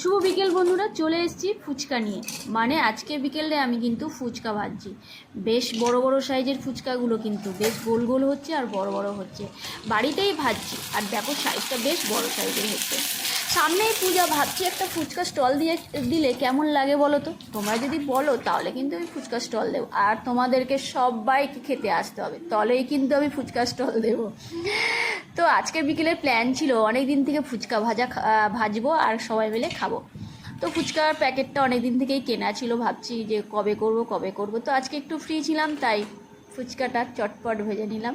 শুভ বিকেল বন্ধুরা, চলে এসেছি ফুচকা নিয়ে। মানে আজকে বিকেলে আমি কিন্তু ফুচকা ভাজছি। বেশ বড় বড় সাইজের ফুচকাগুলো কিন্তু, বেশ গোল গোল হচ্ছে আর বড় বড় হচ্ছে। বাড়িতেই ভাজছি, আর দেখো সাইজটা বেশ বড় সাইজের হচ্ছে। সামনেই পূজা, ভাবছি একটা ফুচকা স্টল দিয়ে দিলে কেমন লাগে বলো তো? তোমরা যদি বলো, তাহলে কিন্তু আমি ফুচকা স্টল দেবো। আর তোমাদেরকে সবাইকে খেতে আসতে হবে তবেই কিন্তু আমি ফুচকা স্টল দেবো। তো আজকের বিকেলের প্ল্যান ছিল অনেক দিন থেকে ফুচকা ভাজা ভাজবো আর সবাই মিলে খাব। তো ফুচকার প্যাকেটটা অনেক দিন থেকেই কেনা ছিল, ভাবছি যে কবে করব কবে করব। তো আজকে একটু ফ্রি ছিলাম, তাই ফুচকাটা চটপট ভেজে নিলাম।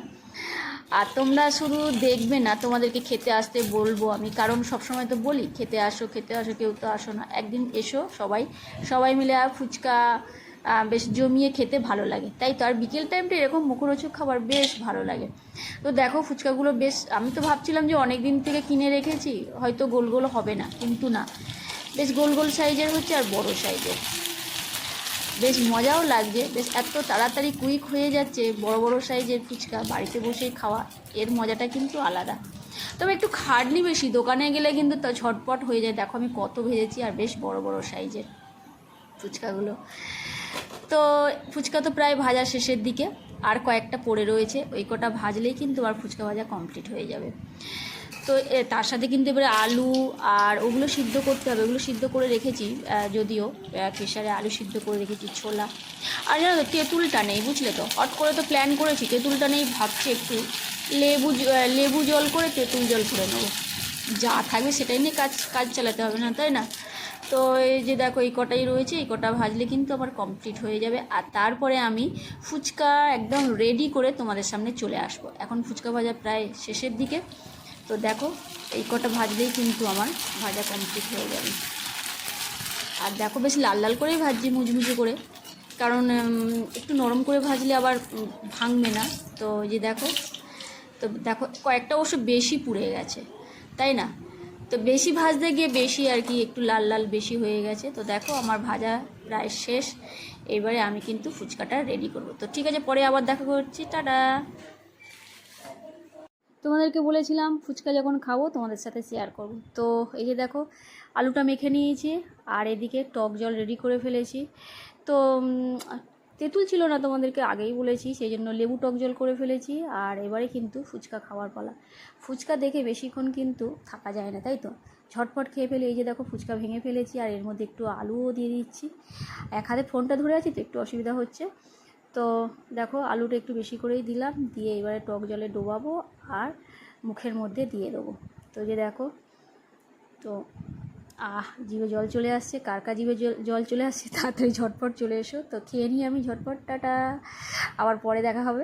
আর তোমরা শুধু দেখবে না, তোমাদেরকে খেতে আসতে বলব আমি। কারণ সবসময় তো বলি, খেতে আসো খেতে আসো, কেউ তো আসো না। একদিন এসো সবাই সবাই মিলে আর ফুচকা বেশ জমিয়ে খেতে ভালো লাগে। তাই তো, আর বিকেল টাইমটা এরকম মুখরোচক খাবার বেশ ভালো লাগে। তো দেখো, ফুচকাগুলো বেশ, আমি তো ভাবছিলাম যে অনেক দিন থেকে কিনে রেখেছি, হয়তো গোল গোল হবে না, কিন্তু না। বেশ গোল গোল সাইজের হচ্ছে আর বড় সাইজের। বেশ মজাও লাগছে, বেশ এত তাড়াতাড়ি কুইক হয়ে যাচ্ছে বড় বড় সাইজের ফুচকা, বাড়িতে বসেই খাওয়া, এর মজাটা কিন্তু আলাদা। তবে একটু খাটনি বেশি, দোকানে গেলে কিন্তু তা ঝটপট হয়ে যায়। দেখো আমি কত ভেজেছি আর বেশ বড় বড় সাইজের ফুচকাগুলো। তো ফুচকা তো প্রায় ভাজা শেষের দিকে, আর কয়েকটা পড়ে রয়েছে, ওই কটা ভাজলেই কিন্তু আর ফুচকা ভাজা কমপ্লিট হয়ে যাবে। তো তার সাথে কিন্তু এবারে আলু আর ওগুলো সিদ্ধ করতে হবে, ওগুলো সিদ্ধ করে রেখেছি যদিও প্রেশারে আলু সিদ্ধ করে রেখেছি, ছোলা। আর জানো তো, তেঁতুলটা নেই, বুঝলে তো? হট করে তো প্ল্যান করেছি, তেঁতুলটা নেই ভাবছি একটু, লেবু লেবু জল করে তেঁতুল জল করে নেব। যা থাকবে সেটাই নিয়ে কাজ কাজ চালাতে হবে না, তাই না? তো এই যে দেখো, এই কটাই রয়েছে, এই কটা ভাজলে কিন্তু আমার কমপ্লিট হয়ে যাবে। আর তারপরে আমি ফুচকা একদম রেডি করে তোমাদের সামনে চলে আসব। এখন ফুচকা ভাজা প্রায় শেষের দিকে। তো দেখো, এই কটা ভাজলেই কিন্তু আমার ভাজা কমপ্লিট হয়ে যাবে। আর দেখো, বেশ লাল লাল করেই ভাজছি, মুচমুচে করে। কারণ একটু নরম করে ভাজলে আবার ভাঙবে না। তো যে দেখো, তো দেখো, কয়েকটা অবশ্য বেশি পুড়ে গেছে। তাই না? তো বেশি ভাজতে গিয়ে বেশি আর কি একটু লাল লাল বেশি হয়ে গেছে। তো দেখো আমার ভাজা প্রায় শেষ। এবারে আমি কিন্তু ফুচকাটা রেডি করব। তো ঠিক আছে, পরে আবার দেখা করছি টাটা! তোমাদেরকে বলেছিলাম ফুচকা যখন খাব তোমাদের সাথে শেয়ার করব। তো এই যে দেখো, আলুটা মেখে নিয়েছি আর এদিকে টক জল রেডি করে ফেলেছি। তো তেঁতুল ছিল না তোমাদেরকে আগেই বলেছি সেই জন্য লেবু টক জল করে ফেলেছি, আর এবারে কিন্তু ফুচকা খাওয়ার পালা। ফুচকা দেখে বেশিক্ষণ কিন্তু থাকা যায় না, তাই তো? ঝটপট খেয়ে ফেলে, এই যে দেখো ফুচকা ভেঙে ফেলেছি, আর এর মধ্যে একটু আলুও দিয়ে দিচ্ছি। এক হাতে ফোনটা ধরে আছি, তো একটু অসুবিধা হচ্ছে। তো দেখো আলুটা একটু বেশি করেই দিলাম, দিয়ে এবারে টক জলে ডোবাবো, আর মুখের মধ্যে দিয়ে দেবো। তো যে দেখো, তো আহ, জিভে জল চলে আসছে, কার কার জল জল চলে আসছে, তাড়াতাড়ি ঝটপট চলে এসো। তো খেয়ে নিই আমি ঝটপট টাটা আবার পরে দেখা হবে।